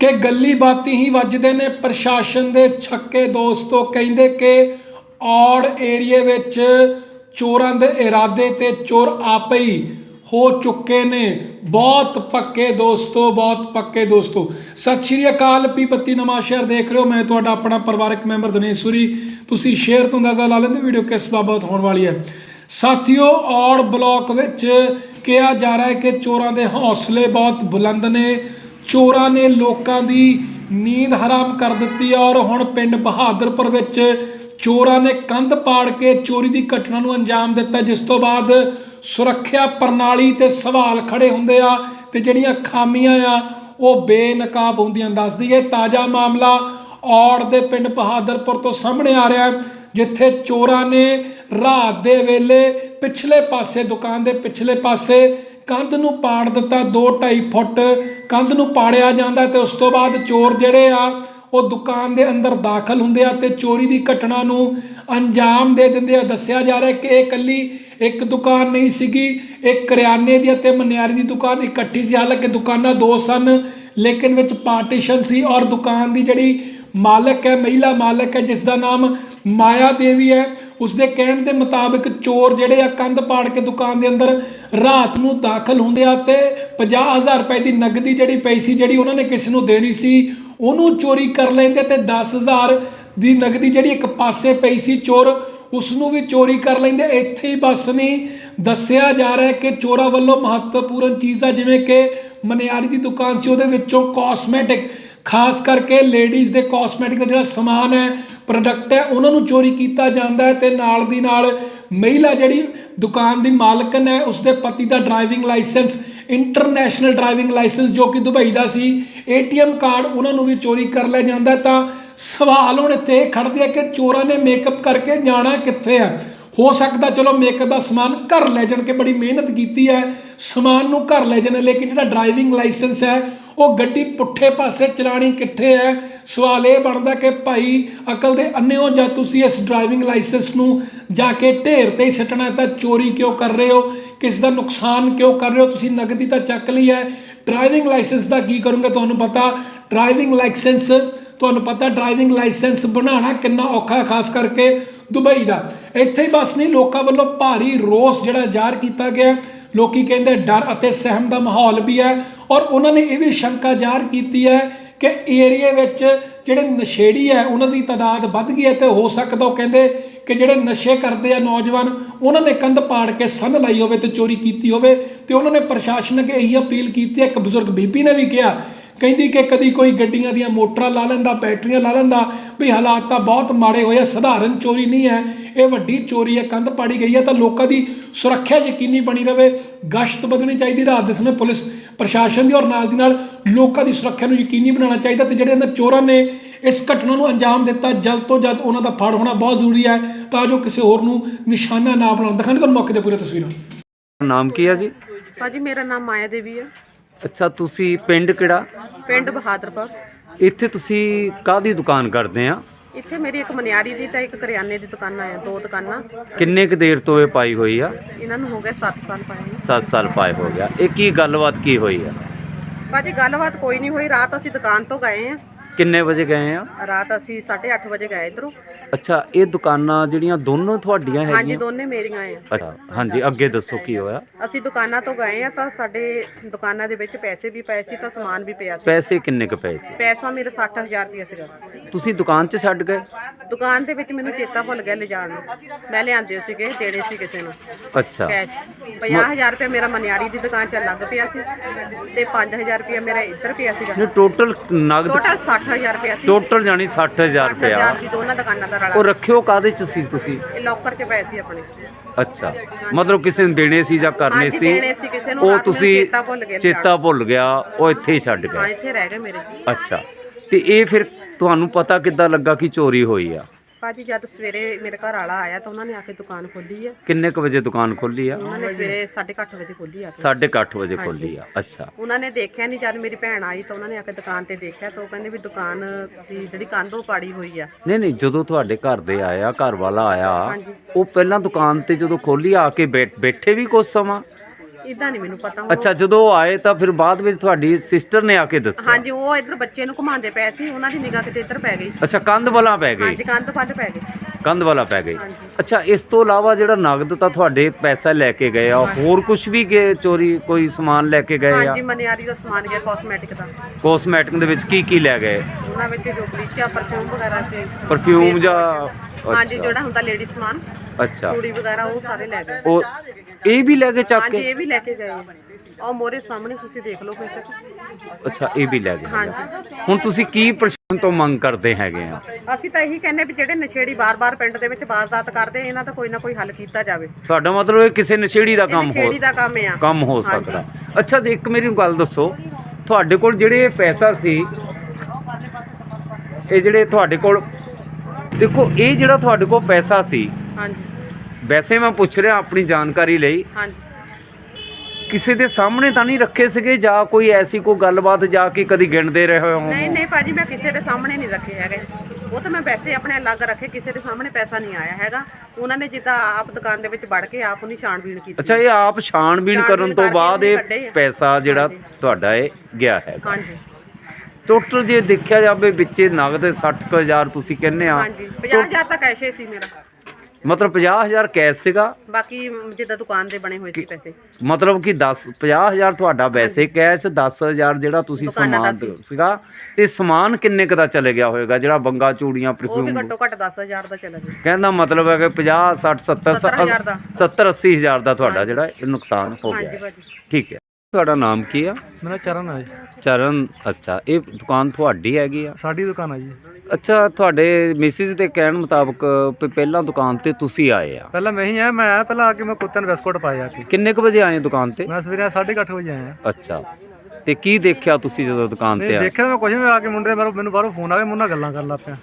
ਕਿ ਗੱਲੀ ਬਾਤੀ ਹੀ ਵੱਜਦੇ ਨੇ, ਪ੍ਰਸ਼ਾਸਨ ਦੇ ਛੱਕੇ ਦੋਸਤੋ ਕਹਿੰਦੇ ਕਿ ਔੜ ਏਰੀਏ ਵਿੱਚ ਚੋਰਾਂ ਦੇ ਇਰਾਦੇ ਤੇ ਚੋਰ ਆਪੇ ਹੀ ਹੋ ਚੁੱਕੇ ਨੇ। ਬਹੁਤ ਪੱਕੇ ਦੋਸਤੋ, ਬਹੁਤ ਪੱਕੇ ਦੋਸਤੋ। ਸਤਿ ਸ਼੍ਰੀ ਅਕਾਲ ਪੀ ਬੱਤੀ ਨਵਾਂ ਸ਼ਹਿਰ ਦੇਖ ਰਹੇ ਹੋ। ਮੈਂ ਤੁਹਾਡਾ ਆਪਣਾ ਪਰਿਵਾਰਕ ਮੈਂਬਰ ਦਿਨੇਸ਼ ਸੂਰੀ। ਤੁਸੀਂ ਸ਼ੇਅਰ ਤੋਂ ਅੰਦਾਜ਼ਾ ਲਾ ਲੈਂਦੇ ਵੀਡੀਓ ਕਿਸ ਬਾਬਤ ਹੋਣ ਵਾਲੀ ਹੈ। ਸਾਥੀਓ, ਔੜ ਬਲਾਕ ਵਿੱਚ ਕਿਹਾ ਜਾ ਰਿਹਾ ਹੈ ਕਿ ਚੋਰਾਂ ਦੇ ਹੌਸਲੇ ਬਹੁਤ ਬੁਲੰਦ ਨੇ। ਚੋਰਾਂ ਨੇ ਲੋਕਾਂ ਦੀ ਨੀਂਦ ਹਰਾਮ ਕਰ ਦਿੱਤੀ ਹੈ ਔਰ ਹੁਣ ਪਿੰਡ ਬਹਾਦਰਪੁਰ ਵਿੱਚ ਚੋਰਾਂ ਨੇ ਕੰਧ ਪਾੜ ਕੇ ਚੋਰੀ ਦੀ ਘਟਨਾ ਨੂੰ ਅੰਜਾਮ ਦਿੱਤਾ, ਜਿਸ ਤੋਂ ਬਾਅਦ ਸੁਰੱਖਿਆ ਪ੍ਰਣਾਲੀ ਤੇ ਸਵਾਲ ਖੜੇ ਹੁੰਦੇ ਆ ਤੇ ਜਿਹੜੀਆਂ ਖਾਮੀਆਂ ਆ, ਉਹ ਬੇਨਕਾਬ ਹੁੰਦੀਆਂ। ਦੱਸਦੀ ਹੈ ਤਾਜ਼ਾ ਮਾਮਲਾ ਔੜ ਦੇ ਪਿੰਡ ਬਹਾਦਰਪੁਰ ਤੋਂ ਸਾਹਮਣੇ ਆ ਰਿਹਾ ਜਿੱਥੇ ਚੋਰਾਂ ਨੇ ਰਾਤ ਦੇ ਵੇਲੇ ਪਿਛਲੇ ਪਾਸੇ, ਦੁਕਾਨ ਦੇ ਪਿਛਲੇ ਪਾਸੇ ਕੰਧ ਨੂੰ ਪਾੜ ਦਿੱਤਾ 2.5 ਫੁੱਟ, ਕੰਧ ਨੂੰ ਪਾੜਿਆ ਜਾਂਦਾ ਤੇ ਉਸ ਤੋਂ ਬਾਅਦ ਚੋਰ ਜਿਹੜੇ ਆ, ਉਹ ਦੁਕਾਨ ਦੇ ਅੰਦਰ ਦਾਖਲ ਹੁੰਦੇ ਆ ਤੇ ਚੋਰੀ ਦੀ ਘਟਨਾ ਨੂੰ ਅੰਜਾਮ ਦੇ ਦਿੰਦੇ ਆ। ਦੱਸਿਆ ਜਾ ਰਿਹਾ ਕਿ ਇਹ ਇਕੱਲੀ ਇੱਕ ਦੁਕਾਨ ਨਹੀਂ ਸੀਗੀ, ਇਹ ਕਰਿਆਨੇ ਦੀ ਅਤੇ ਮਨਿਆਰੀ ਦੀ ਦੁਕਾਨ ਇਕੱਠੀ ਸੀ। ਹਾਲਾਂਕਿ ਦੁਕਾਨਾਂ ਦੋ ਸਨ, ਲੇਕਿਨ ਵਿੱਚ ਪਾਰਟੀਸ਼ਨ ਸੀ ਔਰ ਦੁਕਾਨ ਦੀ ਜਿਹੜੀ ਮਾਲਕ ਹੈ, ਮਹਿਲਾ ਮਾਲਕ ਹੈ ਜਿਸ ਦਾ ਨਾਮ ਮਾਇਆ ਦੇਵੀ ਹੈ। ਉਸਦੇ ਕਹਿਣ ਦੇ ਮੁਤਾਬਕ ਚੋਰ ਜਿਹੜੇ ਆ, ਕੰਧ ਪਾੜ ਕੇ ਦੁਕਾਨ ਦੇ ਅੰਦਰ ਰਾਤ ਨੂੰ ਦਾਖਲ ਹੁੰਦੇ ਆ ਤੇ 50000 ਰੁਪਏ ਦੀ ਨਗਦੀ ਜਿਹੜੀ ਪਈ ਸੀ, ਜਿਹੜੀ ਉਹਨਾਂ ਨੇ ਕਿਸੇ ਨੂੰ ਦੇਣੀ ਸੀ, ਉਹਨੂੰ ਚੋਰੀ ਕਰ ਲੈਂਦੇ ਤੇ 10000 ਦੀ ਨਗਦੀ ਜਿਹੜੀ ਇੱਕ ਪਾਸੇ ਪਈ ਸੀ ਚੋਰ ਉਸ ਨੂੰ ਵੀ ਚੋਰੀ ਕਰ ਲੈਂਦੇ। ਇੱਥੇ ਹੀ ਬਸ ਨਹੀਂ ਦੱਸਿਆ ਜਾ ਰਿਹਾ ਕਿ ਚੋਰਾਂ ਵੱਲੋਂ ਮਹੱਤਵਪੂਰਨ ਚੀਜ਼ਾਂ ਜਿਵੇਂ ਕਿ ਮਨਿਆਰੀ ਦੀ ਦੁਕਾਨ ਸੀ, ਉਹਦੇ ਵਿੱਚੋਂ ਕਾਸਮੈਟਿਕ ਖਾਸ ਕਰਕੇ ਲੇਡੀਜ਼ ਦੇ ਕਾਸਮੈਟਿਕ ਦਾ ਜਿਹੜਾ ਸਮਾਨ ਹੈ ਪ੍ਰੋਡਕਟ ਹੈ, ਉਹਨਾਂ ਨੂੰ ਚੋਰੀ ਕੀਤਾ ਜਾਂਦਾ ਹੈ ਤੇ ਨਾਲ ਦੀ ਨਾਲ ਮਹਿਲਾ ਜਿਹੜੀ ਦੁਕਾਨ ਦੀ ਮਾਲਕਨ ਹੈ, ਉਸਦੇ ਪਤੀ ਦਾ driving license international driving license ਜੋ ਕਿ ਦੁਬਈ ਦਾ ਸੀ ਏਟੀਐਮ ਕਾਰਡ ਉਹਨਾਂ ਨੂੰ ਵੀ ਚੋਰੀ ਕਰ ਲਿਆ ਜਾਂਦਾ ਤਾਂ ਸਵਾਲ ਹੁਣ ਇੱਥੇ ਇਹ ਖੜਦੇ ਆ ਕਿ ਚੋਰਾਂ ਨੇ ਮੇਕਅਪ ਕਰਕੇ ਜਾਣਾ ਕਿੱਥੇ ਆ? ਹੋ ਸਕਦਾ ਚਲੋ ਮੇਕਅਪ ਦਾ ਸਮਾਨ ਘਰ ਲੈ ਜਾਣ ਕੇ ਬੜੀ ਮਿਹਨਤ ਕੀਤੀ ਹੈ, ਸਮਾਨ ਨੂੰ ਘਰ ਲੈ ਜਾਣ ਲੇਕਿਨ ਜਿਹੜਾ ਡਰਾਈਵਿੰਗ ਲਾਇਸੈਂਸ ਹੈ ਉਹ ਗੱਡੀ ਪੁੱਠੇ ਪਾਸੇ ਚਲਾਣੀ ਕਿੱਥੇ ਹੈ? ਸਵਾਲ ਇਹ ਬਣਦਾ ਕਿ ਭਾਈ, ਅਕਲ ਦੇ ਅੰਨਿਓ ਜਾਂ ਤੁਸੀਂ ਇਸ ਡਰਾਈਵਿੰਗ ਲਾਇਸੈਂਸ ਨੂੰ ਜਾ ਕੇ ਢੇਰ ਤੇ ਹੀ ਸੱਟਣਾ ਤਾਂ ਚੋਰੀ ਕਿਉਂ ਕਰ ਰਹੇ ਹੋ? ਕਿਸ ਦਾ ਨੁਕਸਾਨ ਕਿਉਂ ਕਰ ਰਹੇ ਹੋ? ਤੁਸੀਂ ਨਗਦੀ ਤਾਂ ਚੱਕ ਲਈ ਹੈ। ਡਰਾਈਵਿੰਗ ਲਾਇਸੈਂਸ ਦਾ ਕੀ ਕਰੋਗੇ ਤੁਹਾਨੂੰ ਪਤਾ? ਡਰਾਈਵਿੰਗ ਲਾਇਸੈਂਸ ਤੁਹਾਨੂੰ ਪਤਾ ਡਰਾਈਵਿੰਗ ਲਾਇਸੈਂਸ ਬਣਾਉਣਾ ਕਿੰਨਾ ਔਖਾ ਹੈ ਖਾਸ ਕਰਕੇ ਦੁਬਈ ਦਾ। ਇੱਥੇ ਹੀ ਬਸ ਨਹੀਂ, ਲੋਕਾਂ ਵੱਲੋਂ ਭਾਰੀ ਰੋਸ ਜਿਹੜਾ ਜ਼ਾਹਰ ਕੀਤਾ ਗਿਆ। ਲੋਕੀ ਕਹਿੰਦੇ ਡਰ ਅਤੇ ਸਹਿਮ ਦਾ ਮਾਹੌਲ ਵੀ ਹੈ। ਔਰ ਉਹਨਾਂ ਨੇ ਇਹ ਵੀ ਸ਼ੰਕਾ ਜ਼ਾਹਰ ਕੀਤੀ ਹੈ ਕਿ ਏਰੀਏ ਵਿੱਚ ਜਿਹੜੇ ਨਸ਼ੇੜੀ ਹੈ, ਉਹਨਾਂ ਦੀ ਤਾਦਾਦ ਵੱਧ ਗਈ ਹੈ ਤੇ ਹੋ ਸਕਦਾ ਉਹ ਕਹਿੰਦੇ ਕਿ ਜਿਹੜੇ ਨਸ਼ੇ ਕਰਦੇ ਆ ਨੌਜਵਾਨ, ਉਹਨਾਂ ਨੇ ਕੰਧ ਪਾੜ ਕੇ ਸੰਨ ਲਾਈ ਹੋਵੇ ਤੇ ਚੋਰੀ ਕੀਤੀ ਹੋਵੇ ਤੇ ਉਹਨਾਂ ਨੇ ਪ੍ਰਸ਼ਾਸਨ ਅੱਗੇ ਇਹੀ ਅਪੀਲ ਕੀਤੀ ਹੈ। ਇੱਕ ਬਜ਼ੁਰਗ ਬੀਬੀ ਨੇ ਵੀ ਕਿਹਾ, ਕਹਿੰਦੀ ਕਿ ਕਦੀ ਕੋਈ ਗੱਡੀਆਂ ਦੀਆਂ ਮੋਟਰਾਂ ਲਾ ਲੈਂਦਾ, ਬੈਟਰੀਆਂ ਲਾ ਲੈਂਦਾ, ਵੀ ਹਾਲਾਤ ਤਾਂ ਬਹੁਤ ਮਾੜੇ ਹੋਏ ਆ, ਸਧਾਰਨ ਚੋਰੀ ਨਹੀਂ ਹੈ, ਇਹ ਵੱਡੀ ਚੋਰੀ ਹੈ, ਕੰਧ ਪਾੜੀ ਗਈ ਹੈ ਤਾਂ ਲੋਕਾਂ ਦੀ ਸੁਰੱਖਿਆ ਯਕੀਨੀ ਬਣੀ ਰਵੇ, ਗਸ਼ਤ ਵਧਣੀ ਚਾਹੀਦੀ, ਰਾਤ ਦੇ ਸਮੇਂ ਪੁਲਿਸ ਪ੍ਰਸ਼ਾਸਨ ਦੀ ਔਰ ਨਾਲ ਦੀ ਨਾਲ ਲੋਕਾਂ ਦੀ ਸੁਰੱਖਿਆ ਨੂੰ ਯਕੀਨੀ ਬਣਾਉਣਾ ਚਾਹੀਦਾ ਤੇ ਜਿਹੜੇ ਇਹਨਾਂ ਚੋਰਾਂ ਨੇ ਇਸ ਘਟਨਾ ਨੂੰ ਅੰਜਾਮ ਦਿੱਤਾ ਜਲਦ ਤੋਂ ਜਲਦ ਉਹਨਾਂ ਦਾ ਫੜ ਹੋਣਾ ਬਹੁਤ ਜ਼ਰੂਰੀ ਹੈ ਤਾਂ ਜੋ ਕਿਸੇ ਹੋਰ ਨੂੰ ਨਿਸ਼ਾਨਾ ਨਾ ਬਣਾਉਣ। ਦਿਖਾਣੇ ਤੁਹਾਨੂੰ ਮੌਕੇ ਤੇ ਪੂਰੀਆਂ ਤਸਵੀਰਾਂ। ਨਾਮ ਕੀ ਹੈ ਜੀ? ਭਾਜੀ ਮੇਰਾ ਨਾਮ ਮਾਇਆ ਦੇਵੀ ਹੈ। ਅੱਛਾ ਤੁਸੀਂ ਪਿੰਡ ਕਿਹੜਾ? ਪਿੰਡ ਬਹਾਦਰਪੁਰ। ਇੱਥੇ ਤੁਸੀਂ ਕਾਹਦੀ ਦੁਕਾਨ ਕਰਦੇ ਆ? ਇੱਥੇ ਮੇਰੀ ਇੱਕ ਮਨਿਆਰੀ ਦੀ ਤਾਂ ਇੱਕ ਕਰਿਆਨੇ ਦੀ ਦੁਕਾਨਾਂ ਆ ਦੋ ਦੁਕਾਨਾਂ। ਕਿੰਨੇ ਕੁ ਦੇਰ ਤੋਂ ਇਹ ਪਾਈ ਹੋਈ ਆ? ਇਹਨਾਂ ਨੂੰ ਹੋ ਗਏ 7 ਸਾਲ ਪਾਏ ਨੂੰ। 7 ਸਾਲ ਪਾਏ ਹੋ ਗਿਆ। ਇਹ ਕੀ ਗੱਲਬਾਤ ਕੀ ਹੋਈ ਆ? ਭਾਜੀ ਗੱਲਬਾਤ ਕੋਈ ਨਹੀਂ ਹੋਈ। ਰਾਤ ਅਸੀਂ ਦੁਕਾਨ ਤੋਂ ਗਏ ਆ। ਕਿੰਨੇ ਵਜੇ ਗਏ ਆ? ਰਾਤ ਅਸੀਂ 8:30 ਵਜੇ ਗਏ ਇਧਰੋਂ। ਅੱਛਾ ਇਹ ਦੁਕਾਨਾਂ ਜਿਹੜੀਆਂ ਦੋਨੋਂ ਤੁਹਾਡੀਆਂ ਹਾਂਜੀ ਹੈਗੀਆਂ ਦੋਨੇ ਮੇਰੀਆਂ ਆ। ਅੱਛਾ ਹਾਂਜੀ ਅੱਗੇ ਦੱਸੋ ਕੀ ਹੋਇਆ? ਅਸੀਂ ਦੁਕਾਨਾਂ ਤੋਂ ਗਏ ਆ ਤਾਂ ਸਾਡੇ ਦੁਕਾਨਾਂ ਦੇ ਵਿੱਚ ਪੈਸੇ ਵੀ ਪਏ ਸੀ ਤਾਂ ਸਮਾਨ ਵੀ ਪਿਆ ਸੀ। ਪੈਸੇ ਕਿੰਨੇ ਕੁ ਪਏ ਸੀ? ਪੈਸਾ ਮੇਰਾ 60000 ਰੁਪਇਆ ਸੀਗਾ। ਤੁਸੀਂ ਦੁਕਾਨ 'ਚ ਛੱਡ ਗਏ? ਦੁਕਾਨ ਦੇ ਵਿੱਚ ਮੈਨੂੰ ਚੇਤਾ ਭੁੱਲ ਗਿਆ ਲਿਜਾਣ ਨੂੰ। ਮੈਂ ਲਿਆਂਦੇ ਸੀਗੇ ਦੇਣੇ ਸੀ ਕਿਸੇ ਨੂੰ। ਅੱਛਾ। ਕੈਸ਼। 50000 ਰੁਪਏ ਮੇਰਾ ਮਨਿਆਰੀ ਦੀ ਦੁਕਾਨ 'ਚ ਲੱਗ ਪਿਆ ਸੀ ਤੇ 5000 ਰੁਪਏ ਮੇਰਾ ਇੱਧਰ ਪਿਆ ਸੀਗਾ। ਨੇ ਟੋਟਲ ਨਗਦ ਟੋਟਲ 60000 ਰੁਪਏ ਸੀ। ਟੋਟਲ ਜਾਨੀ 60000 ਰੁਪਇਆ। 60000 ਸੀ ਦੋਨਾਂ ਦੁਕਾਨਾਂ ਦਾ ਉਹ ਰਲਾ ਰੱਖਿਓ ਕਾਦੇ 'ਚ ਸੀ ਤੁਸੀਂ? ਇਹ ਲੋਕਰ 'ਚ ਪਏ ਸੀ ਆਪਣੇ। ਅੱਛਾ। ਮਤਲਬ ਕਿਸੇ ਨੂੰ ਦੇਣੇ ਸੀ ਜਾਂ ਕਰਨੇ ਹਾਂਜੀ, ਸੀ? ਦੇਣੇ ਸੀ ਕਿਸੇ ਨੂੰ, ਉਹ ਰਾਤ ਨੂੰ ਤੁਸੀਂ ਚੇਤਾ ਭੁੱਲ ਗਏ ਚੇਤਾ ਭੁੱਲ ਗਿਆ ਉਹ ਇੱਥੇ ਹੀ ਛੱਡ ਹਾਂ ਗਏ। ਇੱਥੇ ਰਹਿ ਗਏ ਮੇਰੇ। ਅੱਛਾ। ਤੇ ਇਹ ਫਿਰ ਤੁਹਾਨੂੰ ਪਤਾ ਕਿੱਦਾਂ ਲੱਗਾ ਕਿ ਚੋਰੀ ਹੋਈ ਆ? ਭਾਜੀ ਜਦ ਸਵੇਰੇ ਮੇਰੇ ਘਰ ਵਾਲਾ ਆਇਆ ਤਾਂ ਉਹਨਾਂ ਨੇ ਆ ਕੇ ਦੁਕਾਨ ਖੋਲੀ ਹੈ ਕਿੰਨੇ ਕੁ ਵਜੇ ਦੁਕਾਨ ਖੋਲੀ ਆ? ਉਹਨਾਂ ਨੇ ਸਵੇਰੇ 8:30 ਵਜੇ ਖੋਲੀ ਆ। ਕੇ 8:30 ਵਜੇ ਖੋਲੀ ਆ। ਅੱਛਾ। ਉਹਨਾਂ ਨੇ ਦੇਖਿਆ ਨਹੀਂ ਜਦ ਮੇਰੀ ਭੈਣ ਆਈ ਤਾਂ ਉਹਨਾਂ ਨੇ ਆ ਕੇ ਦੁਕਾਨ ਤੇ ਦੇਖਿਆ ਤਾਂ ਉਹ ਕਹਿੰਦੇ ਵੀ ਦੁਕਾਨ ਦੀ ਜਿਹੜੀ ਕੰਧ ਉਹ ਪਾੜੀ ਹੋਈ ਆ। ਨਹੀਂ ਨਹੀਂ ਜਦੋਂ ਤੁਹਾਡੇ ਘਰ ਦੇ ਆਇਆ ਘਰ ਵਾਲਾ ਆਇਆ। ਉਹ ਪਹਿਲਾਂ ਦੁਕਾਨ ਤੇ ਜਦੋਂ ਖੋਲੀ ਆ ਕੇ ਬੈਠੇ ਵੀ ਕੁਝ ਸਮਾਂ? ਇਦਾਂ ਨਹੀਂ ਮੈਨੂੰ ਪਤਾ। ਅੱਛਾ ਜਦੋਂ ਆਏ ਤਾਂ ਫਿਰ ਬਾਅਦ ਵਿੱਚ ਤੁਹਾਡੀ ਸਿਸਟਰ ਨੇ ਆ ਕੇ ਦੱਸਿਆ? ਹਾਂਜੀ ਉਹ ਇੱਧਰ ਬੱਚੇ ਨੂੰ ਘੁਮਾਉਂਦੇ ਪਏ ਸੀ ਉਹਨਾਂ ਦੀ ਨਿਗਾਹ ਕਿਤੇ ਇੱਧਰ ਪੈ ਗਈ। ਅੱਛਾ ਕੰਧ ਵਾਲਾ ਪੈ ਗਈ? ਹਾਂਜੀ ਕੰਧ ਪੱਟ ਪੈ ਗਈ। ਕੰਧ ਵਾਲਾ ਪੈ ਗਈ। ਅੱਛਾ ਇਸ ਤੋਂ ਇਲਾਵਾ ਜਿਹੜਾ ਨਗਦ ਤਾਂ ਤੁਹਾਡੇ ਪੈਸਾ ਲੈ ਕੇ ਗਏ ਆ ਹੋਰ ਕੁਝ ਵੀ ਗਏ ਚੋਰੀ ਕੋਈ ਸਮਾਨ ਲੈ ਕੇ ਗਏ ਆ? ਹਾਂਜੀ ਮਨਿਆਰੀ ਦਾ ਸਮਾਨ ਗਿਆ ਕਾਸਮੈਟਿਕ ਦਾ। ਕੋਸਮੈਟਿਕ ਦੇ ਵਿੱਚ ਕੀ ਕੀ ਲੈ ਗਏ? ਉਹਨਾਂ ਵਿੱਚ ਜੋ ਬਲੀਚਾ ਪਰਫਿਊਮ ਵਗੈਰਾ ਸੀ। ਪਰਫਿਊਮ ਜਾਂ ਹਾਂਜੀ ਅੱਛਾ, ਜਿਹੜਾ ਹੁੰਦਾ ਲੇਡੀ ਸਮਾਨ ਅੱਛਾ। ਚੂੜੀ ਵਗੈਰਾ ਉਹ ਸਾਰੇ ਲੈ ਗਏ। ਉਹ ਇਹ ਵੀ ਲੈ ਕੇ ਚੱਕ ਹਾਂਜੀ ਕੇ? ਇਹ ਵੀ ਲੈ ਕੇ ਗਏ ਆ। ਉਹ ਮੋਰੇ ਸਾਹਮਣੇ ਤੁਸੀਂ ਦੇਖ ਲਓ ਫਿਰ। ਅੱਛਾ ਇਹ ਵੀ ਲੈ ਗਏ ਹਾਂਜੀ। ਹੁਣ ਤੁਸੀਂ ਕੀ ਪ੍ਰਸ਼ਾਸਨ ਤੋਂ ਮੰਗ ਕਰਦੇ ਹੈਗੇ ਆ? ਅਸੀਂ ਤਾਂ ਇਹੀ ਕਹਿੰਦੇ ਵੀ ਜਿਹੜੇ ਨਸ਼ੇੜੀ ਬਾਰ-ਬਾਰ ਪਿੰਡ ਦੇ ਵਿੱਚ ਵਾਰਦਾਤ ਕਰਦੇ ਇਹਨਾਂ ਦਾ ਕੋਈ ਨਾ ਕੋਈ ਹੱਲ ਕੀਤਾ ਜਾਵੇ। ਤੁਹਾਡਾ ਮਤਲਬ ਇਹ ਕਿਸੇ ਨਸ਼ੇੜੀ ਦਾ ਇਹ ਕੰਮ ਹੋ ਨਸ਼ੇੜੀ ਦਾ ਕੰਮ ਆ। ਕੰਮ ਹੋ ਹਾਂਜੀ। ਸਕਦਾ। ਅੱਛਾ ਜੀ ਇੱਕ ਮੇਰੀ ਗੱਲ ਦੱਸੋ ਤੁਹਾਡੇ ਕੋਲ ਜਿਹੜੇ ਇਹ ਪੈਸਾ ਸੀ ਇਹ ਜਿਹੜੇ ਤੁਹਾਡੇ ਕੋਲ ਦੇਖੋ ਇਹ ਜਿਹੜਾ ਤੁਹਾਡੇ ਕੋਲ ਪੈਸਾ ਸੀ ਹਾਂਜੀ। ਵੈਸੇ ਮੈਂ ਪੁੱਛ ਰਿਹਾ ਆਪਣੀ ਜਾਣਕਾਰੀ ਲਈ। ਹਾਂਜੀ। ਕਿਸੇ ਦੇ ਸਾਹਮਣੇ ਤਾਂ ਨਹੀਂ ਰੱਖੇ ਸੀਗੇ ਜਾਂ ਕੋਈ ਐਸੀ ਕੋਈ ਗੱਲਬਾਤ ਜਾ ਕੇ ਕਦੀ ਗਿਣਦੇ ਰਹੇ ਹੋ ਨਹੀਂ ਨਹੀਂ ਭਾਜੀ ਮੈਂ ਕਿਸੇ ਦੇ ਸਾਹਮਣੇ ਨਹੀਂ ਰੱਖੇ ਹੈਗੇ। ਉਹ ਤਾਂ ਮੈਂ ਵੈਸੇ ਆਪਣੇ ਅਲੱਗ ਰੱਖੇ ਕਿਸੇ ਦੇ ਸਾਹਮਣੇ ਪੈਸਾ ਨਹੀਂ ਆਇਆ ਹੈਗਾ। ਉਹਨਾਂ ਨੇ ਜਿੱਦਾਂ ਆਪ ਦੁਕਾਨ ਦੇ ਵਿੱਚ ਵੜ ਕੇ ਆਪ ਉਹਨੀ ਛਾਣਬੀਣ ਕੀਤੀ। ਅੱਛਾ ਇਹ ਆਪ ਛਾਣਬੀਣ ਕਰਨ ਤੋਂ ਬਾਅਦ ਇਹ। ਪੈਸਾ ਜਿਹੜਾ। ਤੁਹਾਡਾ ਇਹ ਗਿਆ ਹੈਗਾ। ਹਾਂਜੀ। ਟੋਟਲ ਜੇ ਦੇਖਿਆ ਜਾਵੇ ਵਿੱਚੇ ਨਗਦ 60000 ਤੁਸੀਂ ਕਹਿੰਦੇ ਆ। ਹਾਂਜੀ 50000 ਤਾਂ ਕੈਸ਼ੇ ਸੀ ਮੇਰਾ। ਮਤਲਬ 50000 ਕੈਸ਼ ਸੀਗਾ। ਬਾਕੀ ਜਿੱਦਾਂ ਦੁਕਾਨ ਦੇ ਬਣੇ ਹੋਏ ਸੀ ਪੈਸੇ। ਮਤਲਬ ਕਿ 10 50000 ਤੁਹਾਡਾ ਵੈਸੇ ਕੈਸ਼ 10000 ਜਿਹੜਾ ਤੁਸੀਂ ਦੁਕਾਨਾਂ ਦਾ ਸਮਾਨ ਸੀਗਾ ਤੇ ਸਮਾਨ ਕਿੰਨੇ ਕੁ ਦਾ ਚਲੇ ਗਿਆ ਹੋਵੇਗਾ ਜਿਹੜਾ ਬੰਗਾ ਚੂੜੀਆਂ ਉਹ ਵੀ ਪਰਫਿਊਮ ਘੱਟੋ ਘੱਟ 10000 ਦਾ ਚਲਾ ਗਿਆ। ਕਹਿੰਦਾ ਮਤਲਬ ਹੈ ਕਿ 50 60 70 70,000 ਦਾ। 70 80000 ਦਾ ਤੁਹਾਡਾ ਜਿਹੜਾ ਇਹ ਨੁਕਸਾਨ ਹੋ ਗਿਆ। ਹਾਂਜੀ ਹੈ। ਭਾਜੀ। ਠੀਕ ਹੈ। ਤੁਹਾਡਾ ਨਾਮ ਕੀ ਆ? ਮੇਰਾ ਚਰਨ ਹੈ ਜੀ। ਚਰਨ ਅੱਛਾ ਇਹ ਦੁਕਾਨ ਤੁਹਾਡੀ ਹੈਗੀ ਆ? ਸਾਡੀ ਦੁਕਾਨ ਹੈ ਜੀ। ਅੱਛਾ ਤੁਹਾਡੇ ਮਿਸਿਸ ਦੇ ਕਹਿਣ ਮੁਤਾਬਕ ਪਹਿਲਾਂ ਦੁਕਾਨ ਤੇ ਤੁਸੀਂ ਆਏ ਆ। ਪਹਿਲਾਂ ਮੈਂ ਹੀ ਆਇਆ ਮੈਂ ਆਇਆ ਪਹਿਲਾਂ ਆ ਕੇ ਮੈਂ ਕੁੱਤਿਆਂ ਨੂੰ ਬਿਸਕੁਟ ਪਾਏ ਆ ਕੇ। ਕਿੰਨੇ ਕੁ ਵਜੇ ਆਏ ਦੁਕਾਨ ਤੇ? ਮੈਂ ਸਵੇਰੇ 8:30 ਵਜੇ ਆਇਆ। ਅੱਛਾ ਤੇ ਕੀ ਦੇਖਿਆ ਤੁਸੀਂ ਜਦੋਂ ਦੁਕਾਨ ਤੇ ਨਹੀਂ ਆਏ? ਦੇਖਿਆ ਮੈਂ ਕੁਝ ਨਹੀਂ ਆ ਕੇ ਮੁੰਡੇ ਬਾਹਰੋਂ ਮੈਨੂੰ ਬਾਹਰੋਂ ਫੋਨ ਆ ਗਿਆ ਮੁੰਡਾ ਗੱਲਾਂ ਕਰਨ ਲੱਗ ਪਿਆ।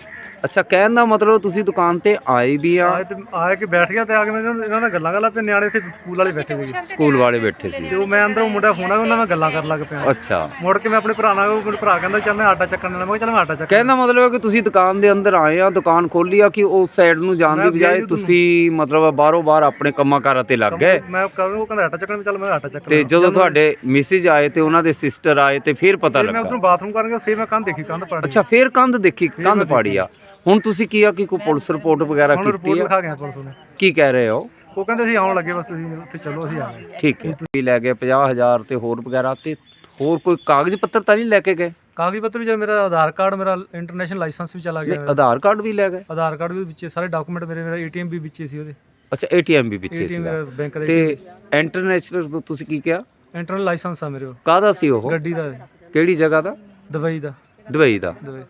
ਅੱਛਾ ਕਹਿਣ ਦਾ ਮਤਲਬ ਤੁਸੀਂ ਦੁਕਾਨ ਤੇ ਆਏ ਵੀ ਆ। ਆਏ ਤੇ ਆ ਕੇ ਬੈਠ ਗਿਆ ਤੇ ਆ ਕੇ ਮੈਨੂੰ ਇਹਨਾਂ ਨਾਲ ਗੱਲਾਂ ਕਰਨ ਲੱਗ ਪਿਆ ਨਿਆਣੇ ਇੱਥੇ ਸਕੂਲ ਵਾਲੇ ਬੈਠੇ ਹੋਏ। ਸੀ ਸਕੂਲ ਵਾਲੇ ਬੈਠੇ ਸੀ ਤੇ ਉਹ ਮੈਂ ਅੰਦਰੋਂ ਮੁੰਡਾ ਫੋਨ ਆ ਉਹਨਾਂ ਨਾਲ ਗੱਲਾਂ ਕਰਨ ਲੱਗ ਪਿਆ। ਅੱਛਾ। ਮੁੜ ਕੇ ਮੈਂ ਆਪਣੇ ਭਰਾ ਨਾਲ ਉਹ ਮੇਰੇ ਭਰਾ ਕਹਿੰਦਾ ਚੱਲ ਮੈਂ ਆਟਾ ਚੱਕਣ ਜਾਣਾ। ਮੈਂ ਕਿਹਾ ਚੱਲ ਮੈਂ ਆਟਾ ਚੱਕ ਕਹਿਣ ਦਾ ਮਤਲਬ ਹੈ ਕਿ ਤੁਸੀਂ ਦੁਕਾਨ ਦੇ ਅੰਦਰ ਆਏ ਆ ਦੁਕਾਨ ਖੋਲੀ ਆ ਕਿ ਉਸ ਸਾਈਡ ਨੂੰ ਜਾਣ ਦੀ ਮੈਂ ਬਜਾਏ ਤੁਸੀਂ ਮਤਲਬ ਬਾਹਰੋਂ ਬਾਹਰ ਆਪਣੇ ਕੰਮਾਂ ਕਾਰਾਂ ਤੇ ਲੱਗ ਗਏ। ਮੈਂ ਕਰ ਉਹ ਕਹਿੰਦਾ ਆਟਾ ਚੱਕਣ ਚੱਲ ਮੈਂ ਆਟਾ ਚੱਕ ਤੇ। ਜਦੋਂ ਤੁਹਾਡੇ ਮਿਸਿਜ ਆਏ ਤੇ ਉਹਨਾਂ ਦੇ ਸਿਸਟਰ ਆਏ ਤੇ ਫਿਰ ਪਤਾ ਫਿਰ ਮੈਂ ਲੱਗਾ। ਉਧਰੋਂ ਬਾਥਰੂਮ ਕਰਨ ਗਿਆ ਫਿਰ ਮੈਂ ਕੰਧ ਦੇਖੀ ਕੰਧ ਪੜ। ਅੱਛਾ ਫਿਰ ਕੰਧ ਦੇਖੀ ਕੰਧ ਪਾੜੀ ਆ। ਹੁਣ ਤੁਸੀਂ ਕੀ ਆ ਕਿ ਕੋਈ ਪੁਲਿਸ ਰਿਪੋਰਟ ਵਗੈਰਾ ਹੁਣ ਕੀਤੀ ਰਿਪੋਰਟ ਆ ਲਿਖਾ ਗਿਆ ਪੁਲਿਸ ਨੇ। ਕੀ ਕਹਿ ਰਹੇ ਹੋ? ਉਹ ਕਹਿੰਦੇ ਸੀ ਆਉਣ ਲੱਗੇ ਬਸ ਤੁਸੀਂ ਉੱਥੇ ਚੱਲੋ ਅਸੀਂ ਆ ਗਏ। ਠੀਕ ਹੈ। ਤੁਸੀਂ ਲੈ ਗਏ 50000 ਤੇ ਹੋਰ ਵਗੈਰਾ ਤੇ ਹੋਰ ਕੋਈ ਕਾਗਜ਼ ਪੱਤਰ ਤਾਂ ਨਹੀਂ ਲੈ ਕੇ ਗਏ? ਕਾਗਜ਼ ਪੱਤਰ ਵੀ ਜੇ ਮੇਰਾ ਆਧਾਰ ਕਾਰਡ ਮੇਰਾ ਇੰਟਰਨੈਸ਼ਨਲ ਲਾਇਸੈਂਸ ਵੀ ਚਲਾ ਨਹੀਂ ਗਿਆ ਆਧਾਰ ਕਾਰਡ ਵੀ ਲੈ ਗਏ? ਆਧਾਰ ਕਾਰਡ ਵੀ ਵਿੱਚੇ ਸਾਰੇ ਡਾਕੂਮੈਂਟ ਮੇਰੇ ਮੇਰਾ ਏਟੀਐਮ ਵੀ ਵਿੱਚੇ ਸੀ ਉਹਦੇ। ਅੱਛਾ ਏਟੀਐਮ ਵੀ ਵਿੱਚੇ ਏਟੀਐਮ ਸੀਗਾ। ਮੇਰਾ ਬੈਂਕ ਦਾ ਤੇ ਇੰਟਰਨੈਸ਼ਨਲ ਤੋਂ ਤੁਸੀਂ ਕੀ ਕਿਹਾ? ਇੰਟਰਨਲ ਲਾਇਸੈਂਸ ਆ ਮੇਰੇ ਕੋਲ। ਕਾਹਦਾ ਸੀ ਉਹ? ਗੱਡੀ ਦਾ। ਕਿਹੜੀ ਜਗ੍ਹਾ ਦਾ? ਦੁਬਈ ਦਾ। ਦੁਬਈ ਦਾ। ਦੁਬਈ।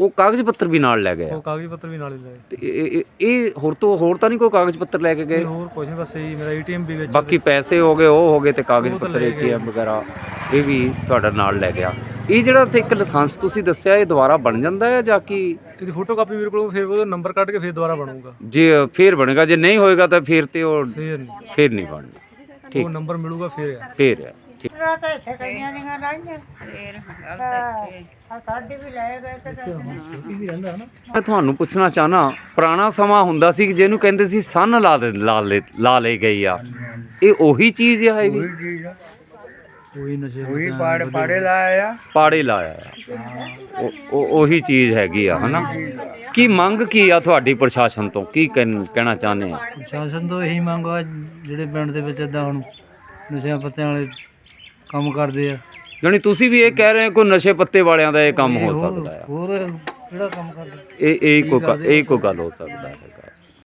ਉਹ ਕਾਗਜ਼ ਪੱਤਰ ਵੀ ਨਾਲ ਲੈ ਗਏ ਆ। ਉਹ ਕਾਗਜ਼ ਪੱਤਰ ਵੀ ਨਾਲ ਹੀ ਲਏ ਤੇ ਇਹ- ਇਹ ਇਹ ਹੋਰ ਤੋਂ ਹੋਰ ਤਾਂ ਨਹੀਂ ਕੋਈ ਕਾਗਜ਼ ਪੱਤਰ ਲੈ ਕੇ ਗਏ? ਹੋਰ ਕੁਝ ਨਹੀਂ ਬਸ ਇਹੀ ਮੇਰਾ ਏਟੀਐਮ ਵੀ ਵਿੱਚ ਬਾਕੀ ਪੈਸੇ ਹੋ ਗਏ ਉਹ ਹੋ ਗਏ ਤੇ ਕਾਗਜ਼ ਉਹ ਤਾਂ ਪੱਤਰ ਲੈ ਗਏ। ਏਟੀਐਮ ਵਗੈਰਾ ਇਹ ਵੀ ਤੁਹਾਡਾ ਨਾਲ ਲੈ ਗਿਆ। ਇਹ ਜਿਹੜਾ ਤੇ ਇੱਕ ਲਾਇਸੈਂਸ ਤੁਸੀਂ ਦੱਸਿਆ ਇਹ ਦੁਬਾਰਾ ਬਣ ਜਾਂਦਾ ਹੈ ਜਾਂ ਕਿ? ਇਹਦੀ ਫੋਟੋ ਕਾਪੀ ਮੇਰੇ ਕੋਲ ਫਿਰ ਉਹਦਾ ਨੰਬਰ ਕੱਢ ਕੇ ਫਿਰ ਦੁਬਾਰਾ ਬਣੂਗਾ। ਜੇ ਫੇਰ ਬਣੇਗਾ ਜੇ ਨਹੀਂ ਹੋਏਗਾ ਤਾਂ ਫਿਰ ਤੇ ਉਹ ਫਿਰ ਨਹੀਂ। ਫੇਰ ਨਹੀਂ ਬਣਨਾ। ਠੀਕ। ਉਹ ਨੰਬਰ ਮਿਲੂਗਾ ਫਿਰ ਆ। ਫੇਰ ਹੈ ਠੀਕ। ਮੈਂ ਤੁਹਾਨੂੰ ਪੁੱਛਣਾ ਚਾਹਨਾ ਪੁਰਾਣਾ ਸਮਾਂ ਹੁੰਦਾ ਸੀ ਕਿ ਜਿਹਨੂੰ ਕਹਿੰਦੇ ਸੀ ਸੰਨ ਲਾ ਦੇ ਲਾ ਲੈ ਲਾ ਲੈ ਗਈ ਆ। ਇਹ ਉਹੀ ਚੀਜ਼ ਆ ਇਹ ਵੀ? ਕੋਈ ਨਸ਼ੇ ਉਹੀ ਪਾੜੇ ਪਾੜੇ ਲਾਇਆ ਆ। ਪਾੜੇ ਲਾਇਆ ਆ। ਉਹ- ਉਹ ਉਹੀ ਚੀਜ਼ ਹੈਗੀ ਆ ਹਨਾ? ਕੀ ਮੰਗ ਕੀ ਆ ਤੁਹਾਡੀ ਪ੍ਰਸ਼ਾਸਨ ਤੋਂ? ਕੀ ਕਹਿਣ- ਕਹਿਣਾ ਚਾਹੁੰਦੇ ਆ? ਪ੍ਰਸ਼ਾਸਨ ਤੋਂ ਇਹੀ ਮੰਗ ਆ ਜਿਹੜੇ ਪਿੰਡ ਦੇ ਵਿੱਚ ਇਦਾਂ ਹੁਣ ਨਸ਼ਿਆਂ ਪੱਤਿਆਂ ਵਾਲੇ ਕੰਮ ਕਰਦੇ ਆ। ਜਾਣੀ ਤੁਸੀਂ ਵੀ ਇਹ ਕਹਿ ਰਹੇ ਹੋ ਕੋਈ ਨਸ਼ੇ ਪੱਤੇ ਵਾਲਿਆਂ ਦਾ ਇਹ ਕੰਮ ਹੋ ਸਕਦਾ ਆ। ਹੋਰ ਜਿਹੜਾ ਕੰਮ ਕਰਦੇ? ਇਹ ਇਹ ਕੋਈ ਕ- ਇਹ ਕੋਈ ਗੱਲ ਹੋ ਸਕਦਾ ਹੈਗਾ